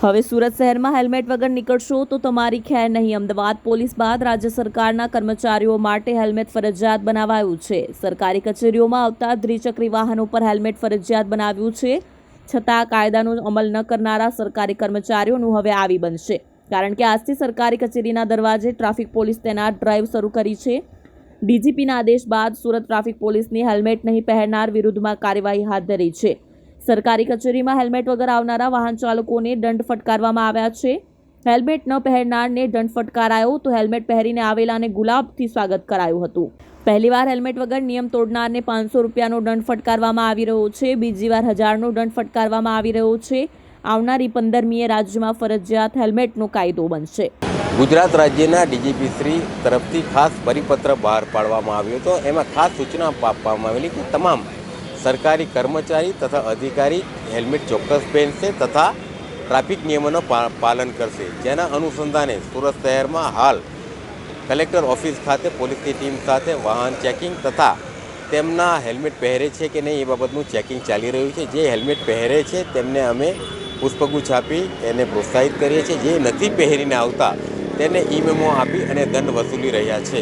હવે સુરત શહેરમાં હેલ્મેટ વગર નીકળશો તો તમારી ખેર નહીં. અમદાવાદ પોલીસ બાદ રાજ્ય સરકારના કર્મચારીઓ માટે હેલ્મેટ ફરજિયાત બનાવાયું છે. સરકારી કચેરીઓમાં આવતા દ્વિચક્રી વાહનો પર હેલ્મેટ ફરજિયાત બનાવ્યું છે. છતાં કાયદાનો અમલ ન કરનારા સરકારી કર્મચારીઓનું હવે આવી બનશે. કારણ કે આજથી સરકારી કચેરીના દરવાજે ટ્રાફિક પોલીસ તેના ડ્રાઈવ શરૂ કરી છે. ડીજીપીના આદેશ બાદ સુરત ટ્રાફિક પોલીસની હેલ્મેટ નહીં પહેરનાર વિરુદ્ધમાં કાર્યવાહી હાથ ધરી છે. સરકારી કચેરીમાં હેલ્મેટ વગર આવનારા વાહન ચાલકોને દંડ ફટકારવામાં આવ્યા છે. હેલ્મેટ ન પહેરનારને દંડ ફટકારાયો તો હેલ્મેટ પહેરીને આવેલાને ગુલાબથી સ્વાગત કરાયું હતું. પહેલીવાર હેલ્મેટ વગર નિયમ તોડનારને પાંચસો રૂપિયાનો દંડ ફટકારવામાં આવી રહ્યો છે. બીજી વાર હજારનો દંડ ફટકારવામાં આવી રહ્યો છે. આવનારી પંદરમીએ રાજ્યમાં ફરજિયાત હેલ્મેટનો કાયદો બનશે. ગુજરાત રાજ્યના ડીજીપી શ્રી તરફથી ખાસ પરિપત્ર બહાર પાડવામાં આવ્યો હતો. એમાં ખાસ સૂચના આપવામાં આવેલી કે તમામ સરકારી કર્મચારી તથા અધિકારી હેલ્મેટ ચોક્કસ પહેરશે તથા ટ્રાફિક નિયમોનું પાલન કરશે. જેના અનુસંધાને સુરત શહેરમાં હાલ કલેક્ટર ઓફિસ ખાતે, પોલીસની ટીમ સાથે વાહન ચેકિંગ તથા તેમના હેલ્મેટ પહેરે છે કે નહીં એ બાબતનું ચેકિંગ ચાલી રહ્યું છે. જે હેલ્મેટ પહેરે છે તેમને અમે પુષ્પગુચ્છ આપી એને પ્રોત્સાહિત કરીએ છીએ. જે નથી પહેરીને આવતા તેને ઈ મેમો આપી અને દંડ વસૂલી રહ્યા છે.